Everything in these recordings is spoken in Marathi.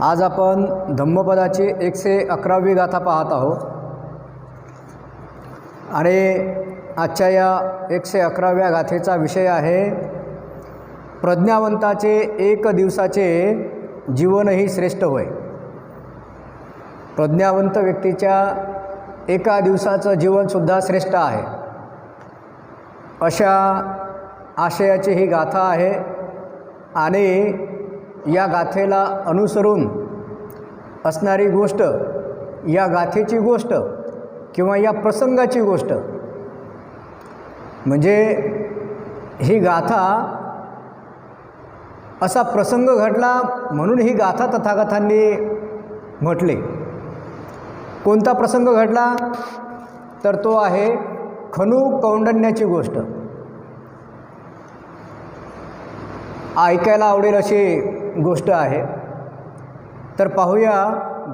आज आपण धम्मपदाची एकशे अकरावी गाथा पाहत आहोत. आणि आजच्या या एकशे अकराव्या गाथेचा विषय आहे प्रज्ञावंताचे एक दिवसाचे जीवनही श्रेष्ठ होय. प्रज्ञावंत व्यक्तीच्या एका दिवसाचं जीवनसुद्धा श्रेष्ठ आहे. अशा आशयाची ही गाथा आहे आणि या गाथेला अनुसरून असणारी गोष्ट या गाथेची गोष्ट किंवा या प्रसंगाची गोष्ट. म्हणजे ही गाथा असा प्रसंग घडला म्हणून ही गाथा तथागतांनी म्हटले. कोणता प्रसंग घडला? तर तो आहे खनू कौंडण्याची गोष्ट. ऐकायला आवडेल अशी गोष्ट आहे. तर पाहूया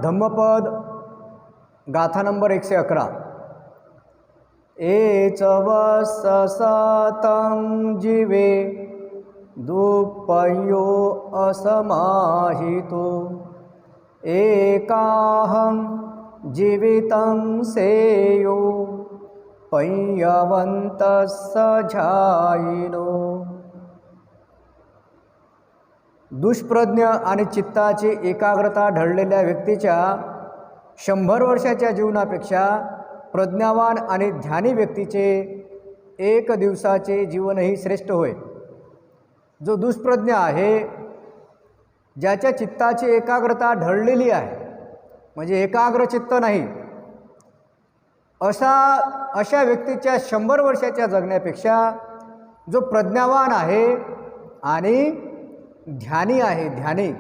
धम्मपद गाथा नंबर एकशे अकरा. एच वसतं जीवे दुपयो असमाहितो. एकाहं जीवितं सेयो पय्यवन्तः सझायिनो दुष्प्रज्ञ आणि चित्ताची एकाग्रता ढळलेल्या व्यक्तीच्या शंभर वर्षाच्या जीवनापेक्षा प्रज्ञावान आणि ध्यानी व्यक्तीचे एक दिवसाचे जीवनही श्रेष्ठ होय. जो दुष्प्रज्ञ आहे ज्याच्या चित्ताची एकाग्रता ढळलेली आहे म्हणजे एकाग्र चित्त नाही अशा अशा व्यक्तीच्या शंभर वर्षाच्या जगण्यापेक्षा जो प्रज्ञावान आहे आणि ध्यानी आहे ध्याने.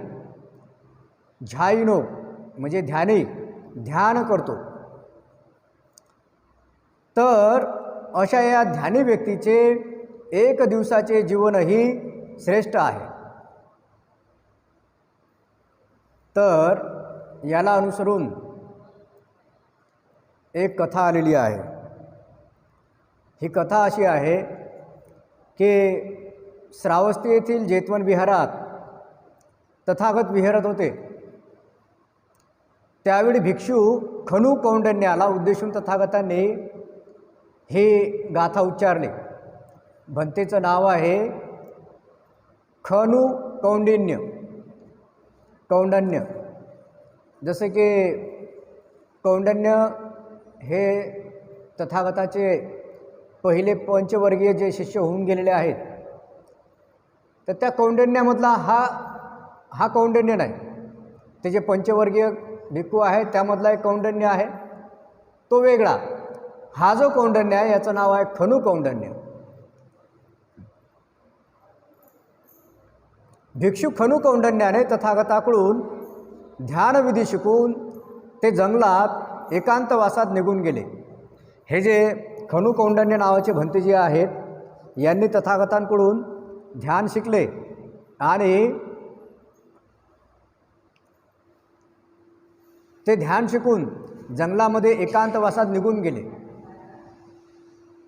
झाईनो म्हणजे ध्याने ध्यान करतो. तर अशा या ध्यानी व्यक्तीचे एक दिवसाचे जीवनही श्रेष्ठ आहे. तर याला अनुसरून एक कथा आलेली आहे. ही कथा अशी आहे की श्रावस्ती येथील जेतवन विहारात तथागत विहरत होते. त्यावेळी भिक्षू खनू कौंडण्याला उद्देशून तथागतांनी हे गाथा उच्चारले. भंतेचं नाव आहे खनू कौंडिन्य. कौंडन्य. जसे की कौंडन्य हे तथागताचे पहिले पंचवर्गीय जे शिष्य होऊन गेलेले आहेत. तर त्या कौंडण्यामधला हा हा कौंडण्य नाही. ते जे पंचवर्गीय भिक्खू आहे त्यामधला एक कौंडण्य आहे. तो वेगळा. हा जो कौंडन्य आहे याचं नाव आहे खनू कौंडण्य भिक्षू खनू कौंडण्याने तथागताकडून ध्यानविधी शिकून ते जंगलात एकांतवासात निघून गेले. हे जे खनू कौंडन्य नावाचे भंतेजी आहेत यांनी तथागतांकडून ध्यान शिकले. आणि ते ध्यान शिकून जंगलामध्ये एकांतवासात निघून गेले.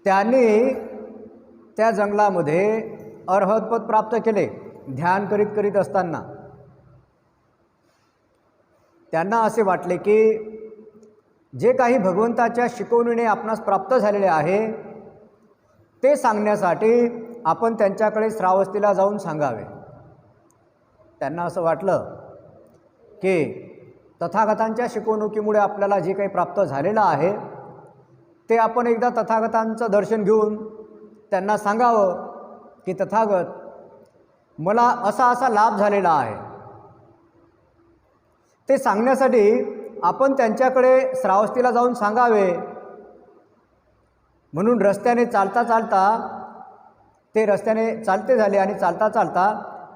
त्यांनी त्या जंगलामध्ये अर्हतपद प्राप्त केले ध्यान करीत करीत असताना. त्यांना असे वाटले की जे काही भगवंताच्या शिकवणीने आपणास प्राप्त झालेले आहे ते सांगण्यासाठी आपण त्यांच्याकडे श्रावस्तीला जाऊन सांगावे. त्यांना असं वाटलं की तथागतांच्या शिकवणुकीमुळे आपल्याला जे काही प्राप्त झालेलं आहे ते आपण एकदा तथागतांचं दर्शन घेऊन त्यांना सांगावं की तथागत मला असा असा लाभ झालेला आहे. ते सांगण्यासाठी आपण त्यांच्याकडे श्रावस्तीला जाऊन सांगावे. म्हणून रस्त्याने चालता चालता ते रस्त्याने चालते झाले आणि चालता चालता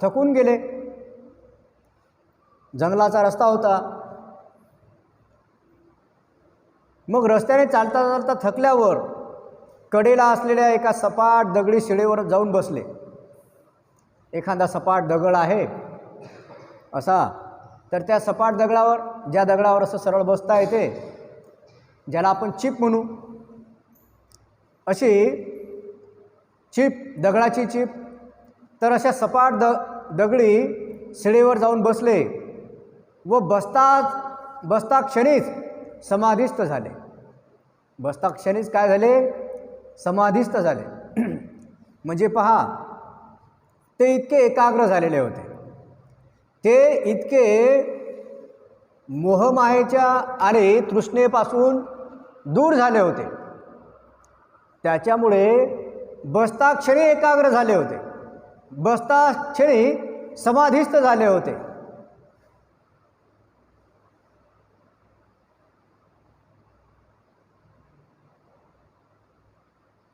थकून गेले. जंगलाचा रस्ता होता. मग रस्त्याने चालता चालता थकल्यावर कडेला असलेल्या एका सपाट दगडी शिळेवर जाऊन बसले. एखादा सपाट दगड आहे असा तर त्या सपाट दगडावर ज्या दगडावर असं सरळ बसता येते ज्याला आपण चिप म्हणू अशी चिप दगडाची चिप. तर अशा सपाट द दगडी शिळेवर जाऊन बसले व बसताच बसता क्षणीच समाधिस्थ झाले. बसता क्षणीच काय झाले? समाधिस्थ झाले. म्हणजे पहा ते इतके एकाग्र झालेले होते. ते इतके मोहमायेच्या आणि तृष्णेपासून दूर झाले होते. त्याच्यामुळे बसताक्षणी एकाग्र झाले होते. बसताक्षणी समाधिस्थ झाले होते.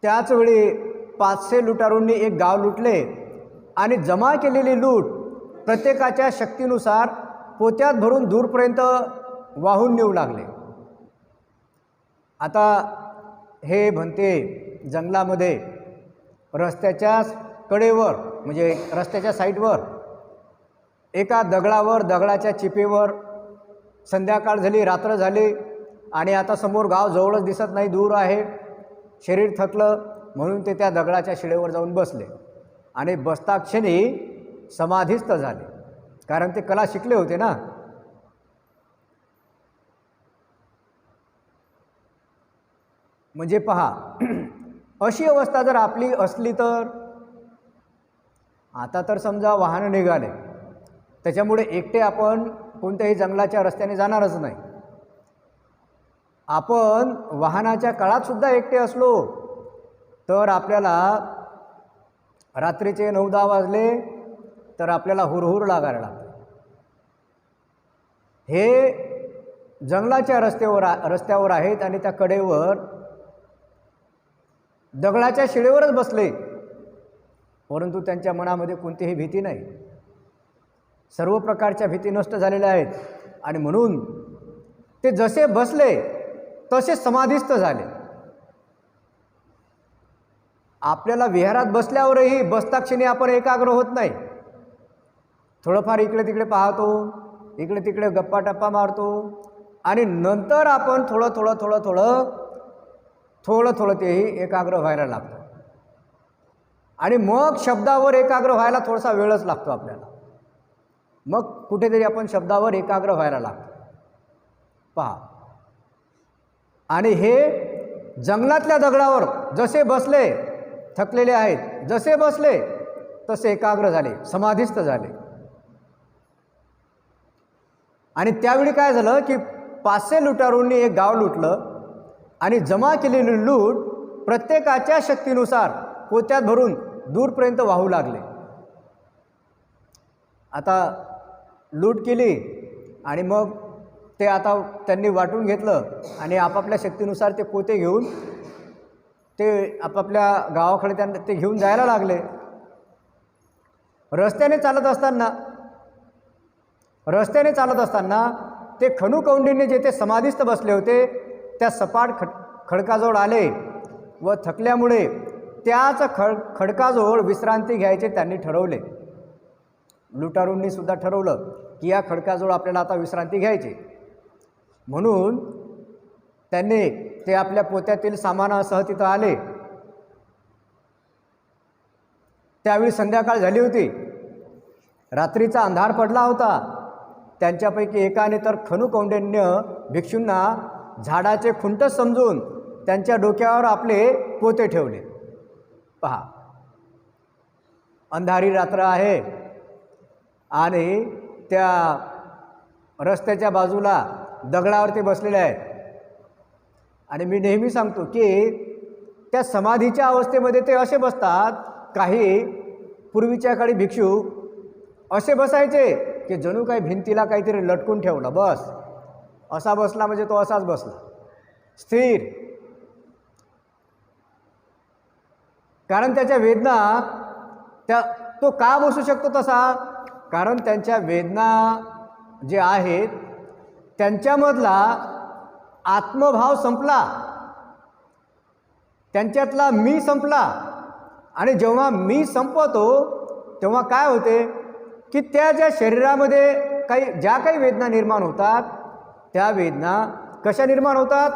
त्याचवेळी पाचशे लुटारूंनी एक गाव लुटले आणि जमा केलेली लूट प्रत्येकाच्या शक्तीनुसार पोत्यात भरून दूरपर्यंत वाहून नेऊ लागले. आता हे म्हणते जंगलामध्ये रस्त्याच्या कडेवर म्हणजे रस्त्याच्या साईडवर एका दगडावर दगडाच्या चिपेवर संध्याकाळ झाली रात्र झाली आणि आता समोर गाव जवळच दिसत नाही दूर आहे. शरीर थकलं म्हणून ते त्या दगडाच्या शिळेवर जाऊन बसले. आणि बसता क्षणी समाधीस्थ झाले. कारण ते कला शिकले होते ना. म्हणजे पहा अशी अवस्था जर आपली असली तर? आता तर समजा वाहनं निघाले. त्याच्यामुळे एकटे आपण कोणत्याही जंगलाच्या रस्त्याने जाणारच नाही. आपण वाहनाच्या काळातसुद्धा एकटे असलो तर आपल्याला रात्रीचे नऊ दहा वाजले तर आपल्याला हुरहुर लागायला लागतं. हे जंगलाच्या रस्त्यावर रस्त्यावर आहेत आणि त्या कडेवर दगडाच्या शिळेवरच बसले. परंतु त्यांच्या मनामध्ये कोणतीही भीती नाही. सर्व प्रकारच्या भीती नष्ट झालेल्या आहेत. आणि म्हणून ते जसे बसले तसे समाधिस्थ झाले. आपल्याला विहारात बसल्यावरही बसताक्षणी आपण एकाग्र होत नाही. थोडंफार इकडे तिकडे पाहतो इकडे तिकडे गप्पा टप्पा मारतो आणि नंतर आपण थोडं थोडं थोडं थोडं थोडं थोडं तेही एकाग्र व्हायला लागतं. आणि मग शब्दावर एकाग्र व्हायला थोडासा वेळच लागतो आपल्याला. मग कुठेतरी आपण शब्दावर एकाग्र व्हायला लागतो. पहा. आणि हे जंगलातल्या दगडावर जसे बसले थकलेले आहेत जसे बसले तसे एकाग्र झाले समाधिस्थ झाले. आणि त्यावेळी काय झालं की पाचशे लुटारूंनी एक गाव लुटलं. आणि जमा केलेली लूट प्रत्येकाच्या शक्तीनुसार पोत्यात भरून दूरपर्यंत वाहू लागले. आता लूट केली आणि मग ते आता त्यांनी वाटून घेतलं आणि आपापल्या शक्तीनुसार ते पोते घेऊन ते आपापल्या गावाकडे त्यांना ते घेऊन जायला लागले. रस्त्याने चालत असताना रस्त्याने चालत असताना ते खणूकौंडींनी जे जेथे समाधिस्थ बसले होते त्या सपाट खड खडकाजवळ आले व थकल्यामुळे त्याच खड खडकाजवळ विश्रांती घ्यायचे त्यांनी ठरवले. लुटारूंनी सुद्धा ठरवलं की या खडकाजवळ आपल्याला आता विश्रांती घ्यायची. म्हणून त्यांनी ते आपल्या पोत्यातील सामानासह तिथं आले. त्यावेळी संध्याकाळ झाली होती. रात्रीचा अंधार पडला होता. त्यांच्यापैकी एकाने तर खनुकौंडन्य भिक्षूंना झाडाचे खुंट समजून त्यांच्या डोक्यावर आपले पोते ठेवले. पहा. अंधारी रात्र आहे आणि त्या रस्त्याच्या बाजूला दगडावरती बसलेले आहेत. आणि मी नेहमी सांगतो की त्या समाधीच्या अवस्थेमध्ये ते असे बसतात काही पूर्वीच्या काळी भिक्षू असे बसायचे की जणू काही भिंतीला काहीतरी लटकून ठेवलं बस. असा बसला म्हणजे तो असाच बसला. स्थिर. कारण त्याच्या वेदना त्या तो का बसू शकतो तसा? कारण त्यांच्या वेदना जे आहेत त्यांच्यामधला आत्मभाव संपला. त्यांच्यातला मी संपला. आणि जेव्हा मी संपवतो तेव्हा काय होते? की त्या ज्या शरीरामध्ये काही ज्या काही वेदना निर्माण होतात त्या वेदना कशा निर्माण होतात?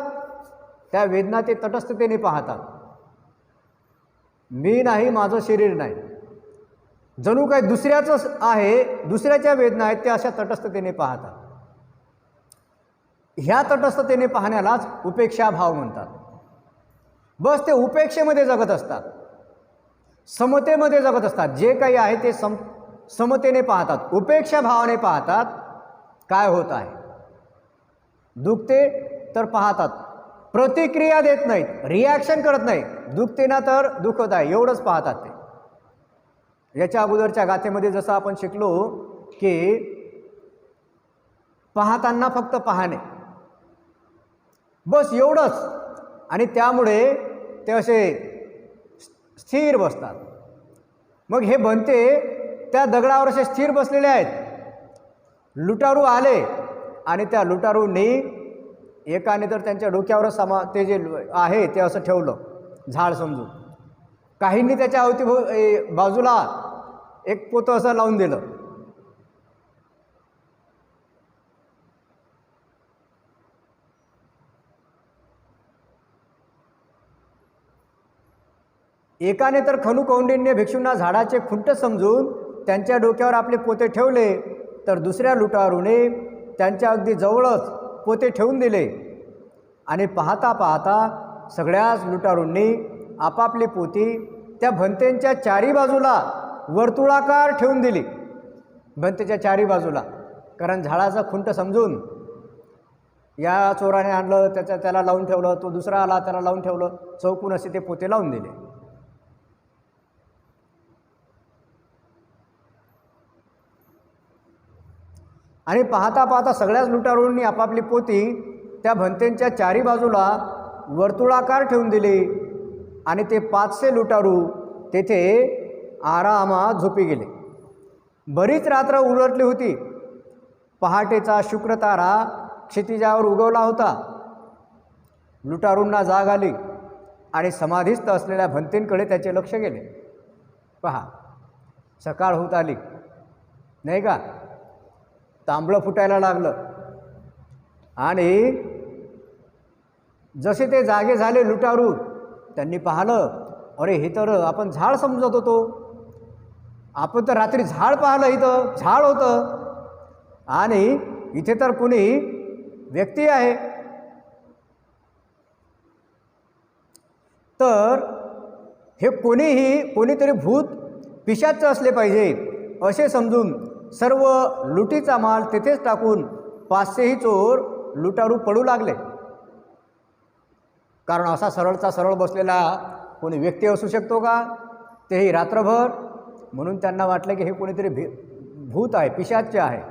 त्या वेदना ते तटस्थतेने पाहतात. मी नाही माझं शरीर नाही. जणू काय दुसऱ्याचं आहे दुसऱ्याच्या वेदना आहेत त्या अशा तटस्थतेने पाहतात. ह्या तटस्थतेने पाहण्यालाच उपेक्षा भाव म्हणतात. बस ते उपेक्षेमध्ये जगत असतात. समतेमध्ये जगत असतात. जे काही आहे ते सम समतेने पाहतात. उपेक्षा भावाने पाहतात. काय होत आहे? दुखते तर पाहतात. प्रतिक्रिया देत नाहीत रिॲक्शन करत नाही. दुखते ना तर दुखत आहे एवढंच पाहतात ते. याच्या अगोदरच्या गाथेमध्ये जसं आपण शिकलो की पाहताना फक्त पाहणे. बस एवढंच. आणि त्यामुळे ते असे स्थिर बसतात. मग हे बनते त्या दगडावर असे स्थिर बसलेले आहेत. लुटारू आले आणि त्या लुटारूंनी एकाने तर त्यांच्या डोक्यावर समा ते जे आहे ते असं ठेवलं झाड समजून. काहींनी त्याच्या अवतीभो ए, बाजूला एक पोतं असं लावून दिलं. एकाने तर खनुकौंडिन्य भिक्षूंना झाडाचे खुंट समजून त्यांच्या डोक्यावर आपले पोते ठेवले तर दुसऱ्या लुटारूने त्यांच्या अगदी जवळच पोते ठेवून दिले. आणि पाहता पाहता सगळ्याच लुटारूंनी आपापली पोती त्या भंतेंच्या चारी बाजूला वर्तुळाकार ठेवून दिली. भंतेच्या चारी बाजूला. कारण झाडाचा खुंट समजून या चोराने आणलं त्याच्या त्याला लावून ठेवलं तो दुसरा आला त्याला लावून ठेवलं चौकून असे ते पोते लावून दिले. आणि पाहता पाहता सगळ्याच लुटारूंनी आपापली पोती त्या भंतेंच्या चारी बाजूला वर्तुळाकार ठेवून दिली. आणि ते पाचशे लुटारू तेथे आरामात झोपी गेले. बरीच रात्र उलटली होती. पहाटेचा शुक्रतारा क्षितिजावर उगवला होता. लुटारूंना जाग आली आणि समाधीस्थ असलेल्या भंतींकडे त्याचे लक्ष गेले. पहा सकाळ होत आली. नाही का? तांबळं फुटायला लागलं. आणि जसे ते जागे झाले लुटारू त्यांनी पाहिलं अरे हे तर आपण झाड समजत होतो. आपण तर रात्री झाड पाहिलं इथं झाड होतं. आणि इथे तर कुणी व्यक्ती आहे. तर हे कोणीही कोणीतरी भूत पिशाचं असले पाहिजे असे समजून सर्व लुटीचा माल तेथेच टाकून पाचशेही चोर लुटारू पडू लागले. कारण असा सरळचा सरळ बसलेला कोणी व्यक्ती असू शकतो का? तेही रात्रभर. म्हणून त्यांना वाटलं की हे कोणीतरी भी भूत आहे पिशाच्य आहे.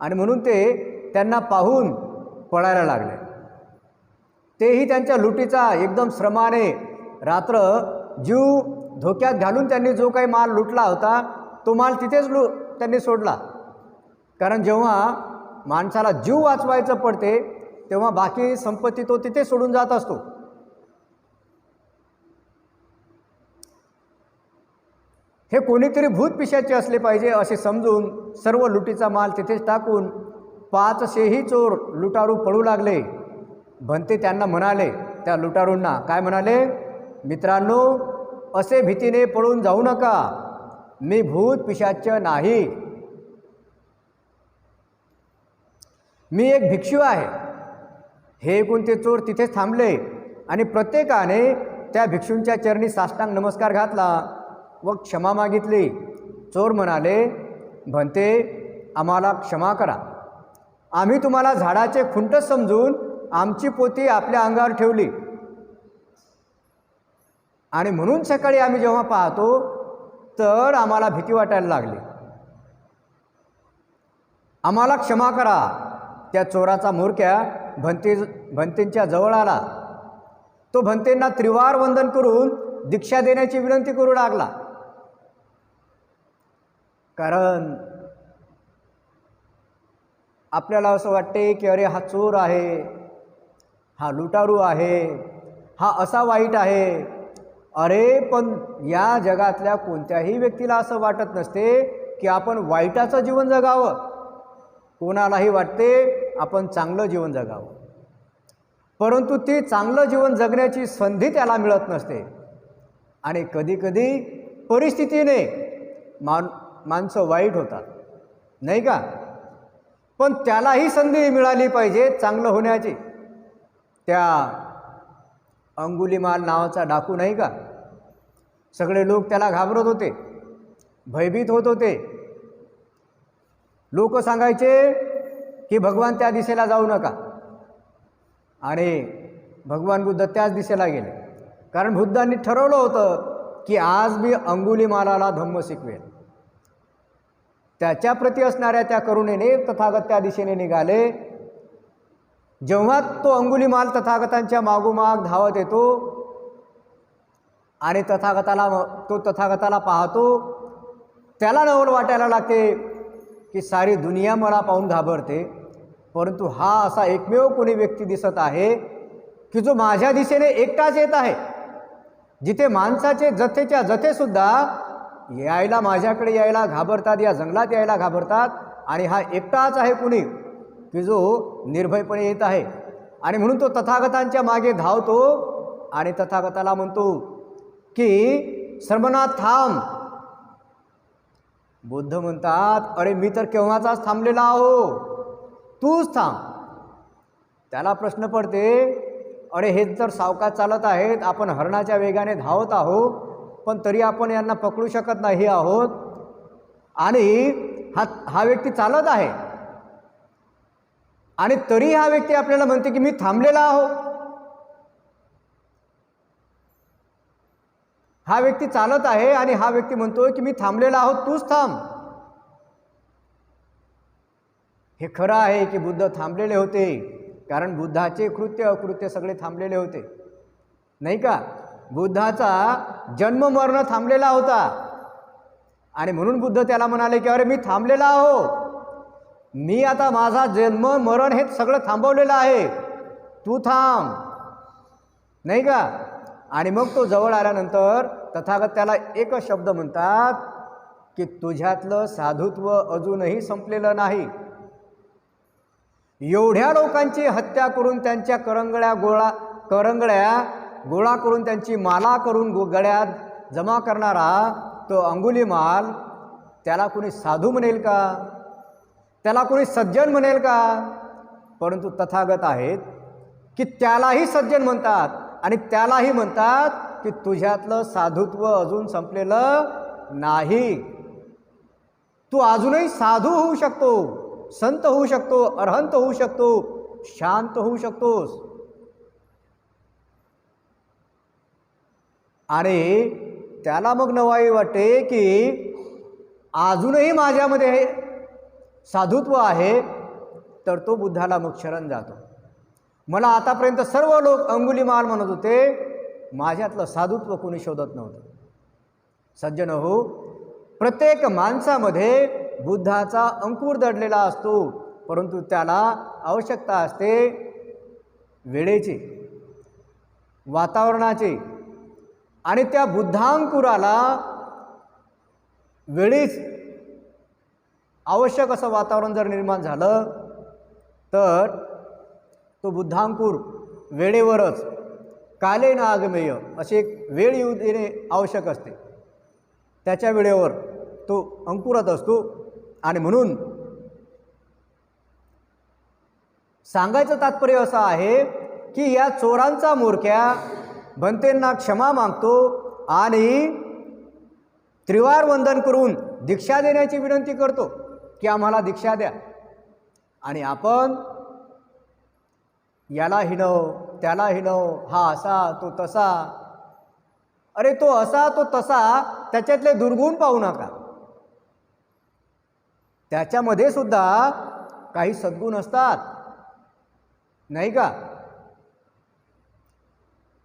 आणि म्हणून ते त्यांना पाहून पळायला लागले. तेही त्यांच्या लुटीचा एकदम श्रमाने रात्र जीव धोक्यात घालून त्यांनी जो काही माल लुटला होता तो माल तिथेच लु त्यांनी सोडला. कारण जेव्हा माणसाला जीव वाचवायचं पडते तेव्हा बाकी संपत्ती तो तिथे सोडून जात असतो. हे कोणीतरी भूत पिशाचे असले पाहिजे असे समजून सर्व लुटीचा माल तिथेच टाकून पाचशेही चोर लुटारू पळू लागले. भंते त्यांना म्हणाले त्या लुटारूंना काय म्हणाले? मित्रांनो असे भीतीने पळून जाऊ नका. मी भूत पिशाच नाही. मी एक भिक्षू आहे. हे ते चोर तिथेच थांबले आणि प्रत्येकाने त्या भिक्षूंच्या चरणी साष्टांग नमस्कार घातला व क्षमा मागितली. चोर म्हणाले भंते आम्हाला क्षमा करा. आम्ही तुम्हाला झाडाचे खुंट समजून आमची पोती आपल्या अंगावर ठेवली. आणि म्हणून सकाळी आम्ही जेव्हा पाहतो तर आम्हाला भीती वाटायला लागली. आम्हाला क्षमा करा. त्या चोराचा मोरक्या भंती भंतींच्या जवळ आला. तो भंतेंना त्रिवार वंदन करून दीक्षा देण्याची विनंती करू लागला. कारण आपल्याला असं वाटते की अरे हा चोर आहे हा लुटारू आहे हा असा वाईट आहे अरे पण या जगातल्या कोणत्याही व्यक्तीला असं वाटत नसते की आपण वाईटाचं जीवन जगावं. कोणालाही वाटते आपण चांगलं जीवन जगावं. परंतु ती चांगलं जीवन जगण्याची संधी त्याला मिळत नसते. आणि कधीकधी परिस्थितीने मान माणसं वाईट होतात. नाही का? पण त्यालाही संधी मिळाली पाहिजे चांगलं होण्याची. त्या अंगुलीमाल नावाचा डाकू नाही का? सगळे लोक त्याला घाबरत होते. भयभीत होत होते. लोक सांगायचे की भगवान त्या दिशेला जाऊ नका. आणि भगवान बुद्ध त्याच दिशेला गेले. कारण बुद्धांनी ठरवलं होतं की आज मी अंगुलीमालाला धम्म शिकवेल त्याच्याप्रती असणाऱ्या त्या करुणेने तथागत त्या दिशेने निघाले. जेव्हा तो अंगुलीमाल तथागतांच्या मागोमाग धावत येतो आणि तथागताला तो तथागताला पाहतो. त्याला नवल वाटायला लागते की सारी दुनिया मला पाहून घाबरते. परंतु हा असा एकमेव कोणी व्यक्ती दिसत आहे की जो माझ्या दिशेने एकटाच येत आहे. जिथे माणसाचे जथेच्या जथेसुद्धा यायला माझ्याकडे यायला घाबरतात या जंगलात यायला घाबरतात आणि हा एकटाच आहे कुणी की जो निर्भयपणे येत आहे. आणि म्हणून तो तथागतांच्या मागे धावतो आणि तथागताला म्हणतो की सर्वनाथ थांब बुद्ध म्हणतात अरे मी तर केव्हाचाच थांबलेला आहो? तूच थांब. त्याला प्रश्न पडते अरे हे तर सावकाश चालत आहेत आपण हरणाच्या वेगाने धावत आहोत पण तरी आपण यांना पकडू शकत नाही आहोत. आणि हा हा व्यक्ती चालत आहे. आणि तरी हा व्यक्ती आपल्याला म्हणते की मी थांबलेला आहो. हा व्यक्ती चालत आहे आणि हा व्यक्ती म्हणतोय की मी थांबलेला आहोत तूच थांब. हे खरं आहे की बुद्ध थांबलेले होते कारण बुद्धाचे कृत्य अकृत्य सगळे थांबलेले होते. नाही का? बुद्धाचा जन्म मरण थांबलेला होता. आणि म्हणून बुद्ध त्याला म्हणाले की अरे मी थांबलेला आहो मी आता माझा जन्म मरण हे सगळं थांबवलेलं आहे. तू थांब. नाही का? आणि मग तो जवळ आल्यानंतर तथागत त्याला एकच शब्द म्हणतात की तुझ्यातलं साधुत्व अजूनही संपलेलं नाही. एवढ्या लोकांची हत्या करून त्यांच्या करंगळ्या गोळा करंगळ्या गोळा करून त्यांची माला करून गो गळ्यात जमा करणारा तो अंगुली माल त्याला कोणी साधू म्हणेल का? त्याला कोणी सज्जन म्हणेल का? परंतु तथागत आहेत की त्यालाही सज्जन म्हणतात. आणि त्यालाही म्हणतात की तुझ्यातलं साधुत्व अजून संपलेलं नाही. तू अजूनही साधू होऊ शकतो संत होऊ शकतो अर्हंत होऊ शकतो शांत होऊ शकतोस. आणि त्याला मग नवाई वाटते की अजूनही माझ्यामध्ये साधुत्व आहे तर तो बुद्धाला मग शरण जातो. मला आतापर्यंत सर्व लोक अंगुलीमाल म्हणत होते. माझ्यातलं साधुत्व कोणी शोधत नव्हतं. सज्जन हो प्रत्येक माणसामध्ये बुद्धाचा अंकुर दडलेला असतो परंतु त्याला आवश्यकता असते वेळेची वातावरणाची आणि त्या बुद्धांकुराला वेळीच आवश्यक असं वातावरण जर निर्माण झालं तर तो बुद्धांकूर वेळेवरच काले ना आगमेय अशी एक वेळ येऊ देणे आवश्यक असते. त्याच्या वेळेवर तो अंकुरत असतो आणि म्हणून सांगायचं तात्पर्य असं आहे की या चोरांचा मोरक्या भंतेंना क्षमा मागतो आणि त्रिवार वंदन करून दीक्षा देण्याची विनंती करतो की आम्हाला दीक्षा द्या. आणि आपण याला हिणव त्याला हिणव हा असा तो तसा. अरे तो असा तो तसा त्याच्यातले दुर्गुण पाहू नका. त्याच्यामध्ये सुद्धा काही सद्गुण असतात. नाही का?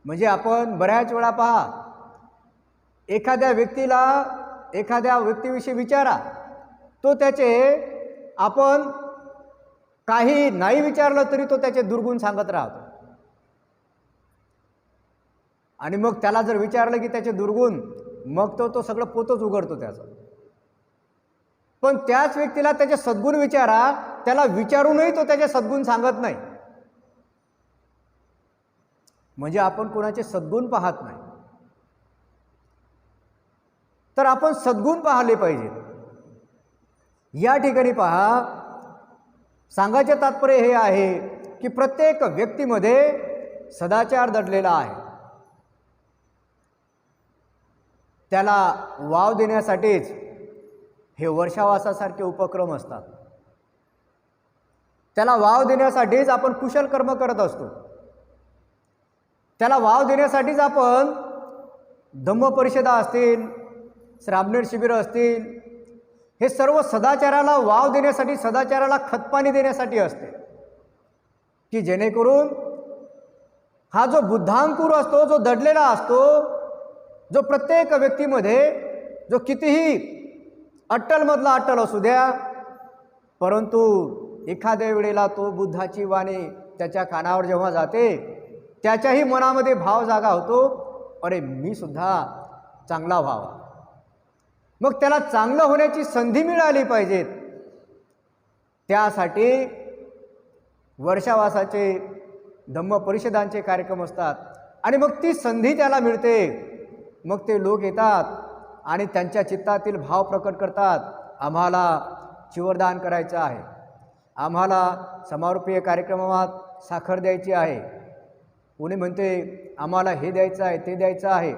म्हणजे आपण बऱ्याच वेळा पहा एखाद्या व्यक्तीला एखाद्या व्यक्तीविषयी विचारा. तो त्याचे आपण काही नाही विचारलं तरी तो त्याचे दुर्गुण सांगत राहतो. आणि मग त्याला जर विचारलं की त्याचे दुर्गुण मग तो तो सगळं पोतच उघडतो त्याचं. पण त्याच व्यक्तीला त्याचे सद्गुण विचारा त्याला विचारूनही तो त्याचे सद्गुण सांगत नाही. म्हणजे आपण कोणाचे सद्गुण पाहत नाही. तर आपण सद्गुण पाहले पाहिजेत या ठिकाणी पहा सांगायचे तात्पर्य हे आहे की प्रत्येक व्यक्तीमध्ये सदाचार दडलेला आहे. त्याला वाव देण्यासाठीच हे वर्षावासासारखे उपक्रम असतात. त्याला वाव देण्यासाठीच आपण कुशल कर्म करत असतो. त्याला वाव देण्यासाठीच आपण धम्म परिषदा असतील श्रामणेर शिबिरं असतील हे सर्व सदाचाराला वाव देण्यासाठी सदाचाराला खतपाणी देण्यासाठी असते. की जेणेकरून हा जो बुद्धांकुर असतो जो दडलेला असतो जो प्रत्येक व्यक्तीमध्ये जो कितीही अट्टलमधला अट्टल असू द्या परंतु एखाद्या वेळेला तो बुद्धाची वाणी त्याच्या कानावर जेव्हा जाते त्याच्याही मनामध्ये भाव जागा होतो अरे मी सुद्धा चांगला व्हावा. मग त्याला चांगलं होण्याची संधी मिळाली पाहिजेत. त्यासाठी वर्षावासाचे धम्म परिषदांचे कार्यक्रम असतात. आणि मग ती संधी त्याला मिळते. मग ते लोक येतात आणि त्यांच्या चित्तातील भाव प्रकट करतात. आम्हाला चिवरदान करायचं आहे. आम्हाला समारोपीय कार्यक्रमात साखर द्यायची आहे. कोणी म्हणते आम्हाला हे द्यायचं आहे ते द्यायचं आहे.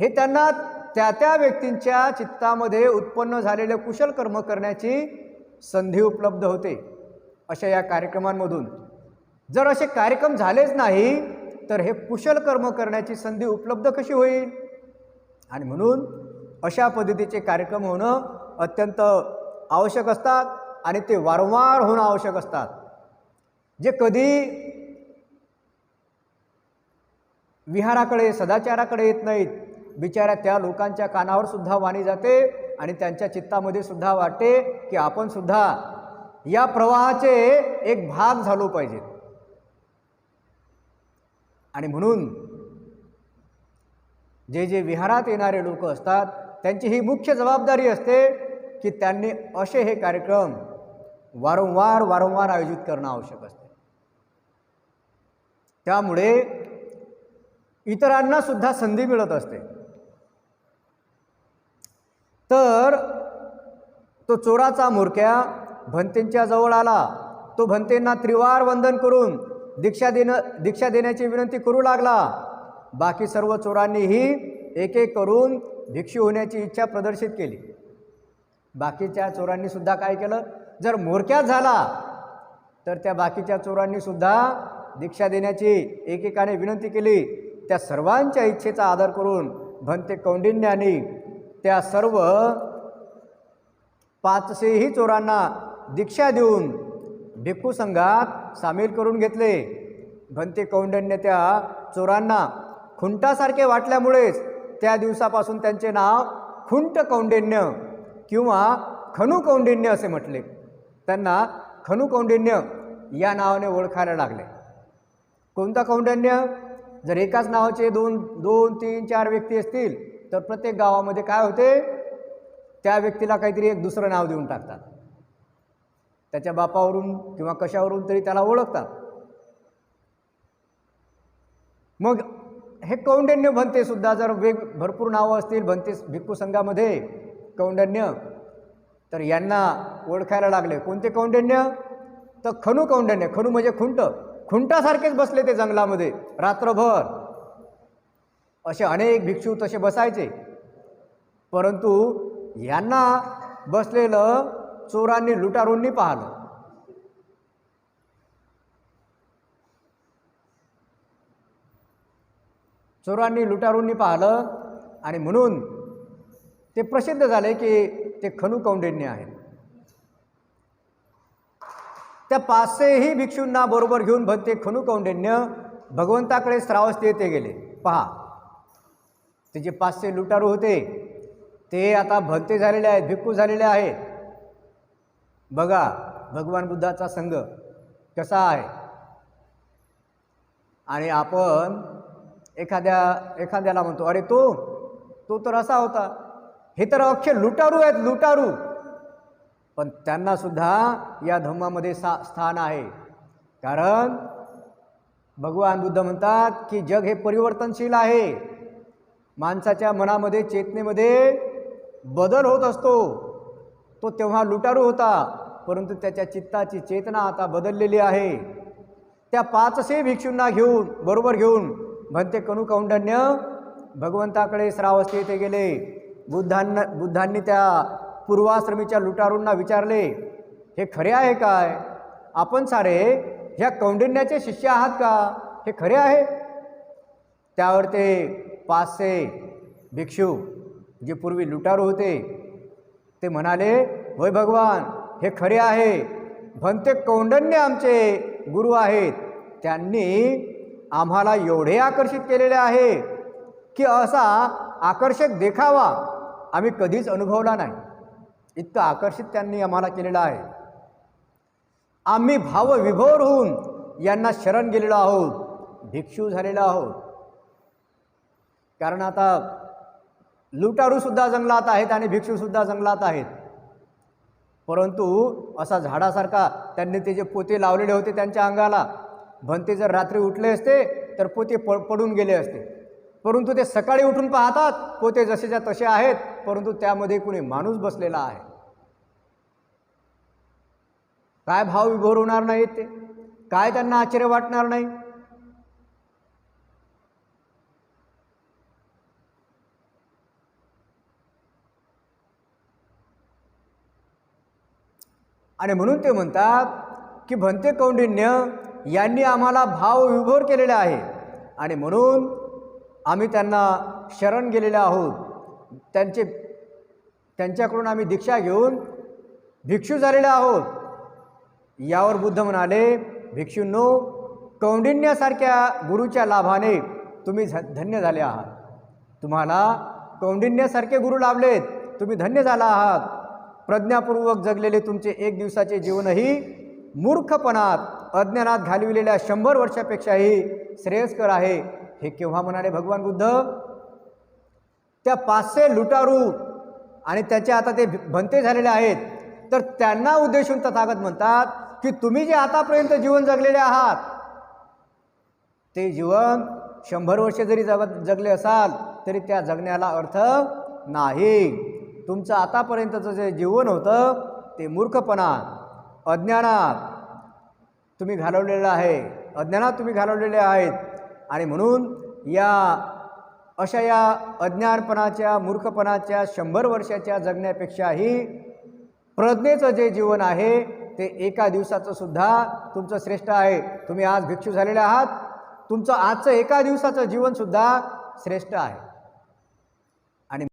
हे त्यांना त्या त्या व्यक्तींच्या चित्तामध्ये उत्पन्न झालेले कुशल कर्म करण्याची संधी उपलब्ध होते अशा या कार्यक्रमांमधून. जर असे कार्यक्रम झालेच नाही तर हे कुशल कर्म करण्याची संधी उपलब्ध कशी होईल? आणि म्हणून अशा पद्धतीचे कार्यक्रम होणं अत्यंत आवश्यक असतात आणि ते वारंवार होणं आवश्यक असतात. जे कधी विहाराकडे सदाचाराकडे येत नाहीत बिचाऱ्या त्या लोकांच्या कानावर सुद्धा वाणी जाते आणि त्यांच्या चित्तामध्ये सुद्धा वाटते की आपण सुद्धा या प्रवाहाचे एक भाग झालो पाहिजेत आणि म्हणून जे जे विहारात येणारे लोक असतात त्यांची ही मुख्य जबाबदारी असते की त्यांनी असे हे कार्यक्रम वारंवार वारंवार आयोजित करणं आवश्यक असते. त्यामुळे इतरांना सुद्धा संधी मिळत असते. तर तो चोराचा मुरक्या भंतेंच्या जवळ आला. तो भंतेंना त्रिवार वंदन करून दीक्षा देणं दीक्षा देण्याची विनंती करू लागला. बाकी सर्व चोरांनीही एक एक करून भिक्षू होण्याची इच्छा प्रदर्शित केली. बाकीच्या चोरांनी सुद्धा काय केलं? जर मोरक्या झाला तर त्या बाकीच्या चोरांनी सुद्धा दीक्षा देण्याची एकेकाने विनंती केली. त्या सर्वांच्या इच्छेचा आदर करून भंते कौंडिन्याने त्या सर्व पाचशेही चोरांना दीक्षा देऊन भिक्खू संघात सामील करून घेतले. भंते कौंडण्य त्या चोरांना खुंटासारखे वाटल्यामुळेच त्या दिवसापासून त्यांचे नाव खुंट कौंडिन्य किंवा खनु कौंडिन्य असे म्हटले. त्यांना खनु कौंडिन्य या नावाने ओळखायला लागले. कोणता कौंडण्य? जर एकाच नावाचे दोन दोन तीन चार व्यक्ती असतील तर प्रत्येक गावामध्ये काय होते? त्या व्यक्तीला काहीतरी एक दुसरं नाव देऊन टाकतात. त्याच्या बापावरून किंवा कशावरून तरी त्याला ओळखतात. मग हे कौंडण्य भंते सुद्धा जर वेग भरपूर नावं असतील भंते भिक्खू संघामध्ये कौंडण्य तर यांना ओळखायला लागले. कोणते कौंडण्य? तर खणू कौंडण्य. खणू म्हणजे खुंट. खुंटासारखेच बसले ते जंगलामध्ये. रात्रभर. असे अनेक भिक्षू तसे बसायचे. परंतु यांना बसलेलं चोरांनी लुटारूंनी पाहिलं. चोरांनी लुटारूंनी पाहिलं आणि म्हणून ते प्रसिद्ध झाले की ते खनू कौंडिन्य आहेत. त्या पाचशेही भिक्षूंना बरोबर घेऊन भंते खनू कौंडिन्य भगवंताकडे श्रावस्ती येते गेले. पहा. ते जे पाचशे लुटारू होते ते आता भंते झालेले आहेत भिक्खू झालेले आहेत. बघा भगवान बुद्धाचा संघ कसा आहे? आणि आपण एखाद्या एखाद्याला म्हणतो अरे तो तो तर असा होता. हे तर अख्खे लुटारू आहेत लुटारू. पण त्यांनासुद्धा या धम्मामध्ये सा स्थान आहे. कारण भगवान बुद्ध म्हणतात की जग हे परिवर्तनशील आहे. माणसाच्या मनामध्ये चेतनेमध्ये बदल होत असतो. तो तेव्हा लुटारू होता परंतु त्याच्या चित्ताची चेतना आता बदललेली आहे. त्या पाचशे भिक्षूंना घेऊन बरोबर घेऊन भंते कणुकौंडण्य भगवंताकडे श्रावस्ती येथे गेले. बुद्धांना बुद्धांनी त्या पूर्वाश्रमीच्या लुटारूंना विचारले हे खरे आहे काय? आपण सारे ह्या कौंडिन्याचे शिष्य आहात का? हे खरे आहे? त्यावर ते पाचशे भिक्षू जे पूर्वी लुटारू होते ते म्हणाले होय भगवान हे खरे आहे. भंते कौंडन्य आमचे गुरु आहेत. त्यांनी आम्हाला एवढे आकर्षित केलेले आहे की असा आकर्षक देखावा आम्ही कधीच अनुभवला नाही. इतकं आकर्षित त्यांनी आम्हाला केलेलं आहे. आम्ही भावविभोर होऊन यांना शरण गेलेलो आहोत. भिक्षू झालेलो आहोत. कारण आता लुटारूसुद्धा जंगलात आहेत आणि भिक्षूसुद्धा जंगलात आहेत. परंतु असा झाडासारखा त्यांनी ते जे पोते लावलेले होते त्यांच्या अंगाला भंते जर रात्री उठले असते तर पोते प पडून गेले असते. परंतु ते सकाळी उठून पाहतात पोते जसेच्या तसे आहेत परंतु त्यामध्ये कुणी माणूस बसलेला आहे. काय भाव विभोर होणार नाहीत ते? काय त्यांना आश्चर्य वाटणार नाही? आणि म्हणून ते म्हणतात की भंते कौंडिन्य यांनी आम्हाला भाव विभोर केलेले आहे. आणि म्हणून आम्ही त्यांना शरण गेलेले आहोत. त्यांचे त्यांच्याकडून आम्ही दीक्षा घेऊन भिक्षू झालेले आहोत. यावर बुद्ध म्हणाले भिक्षूंनो कौंडिन्यासारख्या गुरुच्या लाभाने तुम्ही झ धन्य झाले आहात. तुम्हाला कौंडिन्यासारखे गुरु लाभलेत. तुम्ही धन्य झाला आहात. प्रज्ञापूर्वक जगलेले तुमचे एक दिवसाचे जीवनही मूर्खपणात अज्ञानात घालविलेल्या शंभर वर्षापेक्षाही श्रेयस्कर आहे. हे केव्हा म्हणाले भगवान बुद्ध? त्या पाचशे लुटारू आणि त्याचे आता ते भंते झालेले आहेत. तर त्यांना उद्देशून तथागत म्हणतात की तुम्ही जे आतापर्यंत जीवन जगलेले आहात ते जीवन शंभर वर्ष जरी जगत जगले असाल तरी त्या जगण्याला अर्थ नाही. तुमचं आतापर्यंतचं जे जीवन होतं ते मूर्खपणा अज्ञानात तुम्ही घालवलेलं आहे. अज्ञानात तुम्ही घालवलेले आहेत. आणि म्हणून या अशा या अज्ञानपणाच्या मूर्खपणाच्या शंभर वर्षाच्या जगण्यापेक्षाही प्रज्ञेचं जे जीवन आहे ते एका दिवसाचं सुद्धा तुमचं श्रेष्ठ आहे. तुम्ही आज भिक्षू झालेले आहात. तुमचं आजचं एका दिवसाचं जीवनसुद्धा श्रेष्ठ आहे.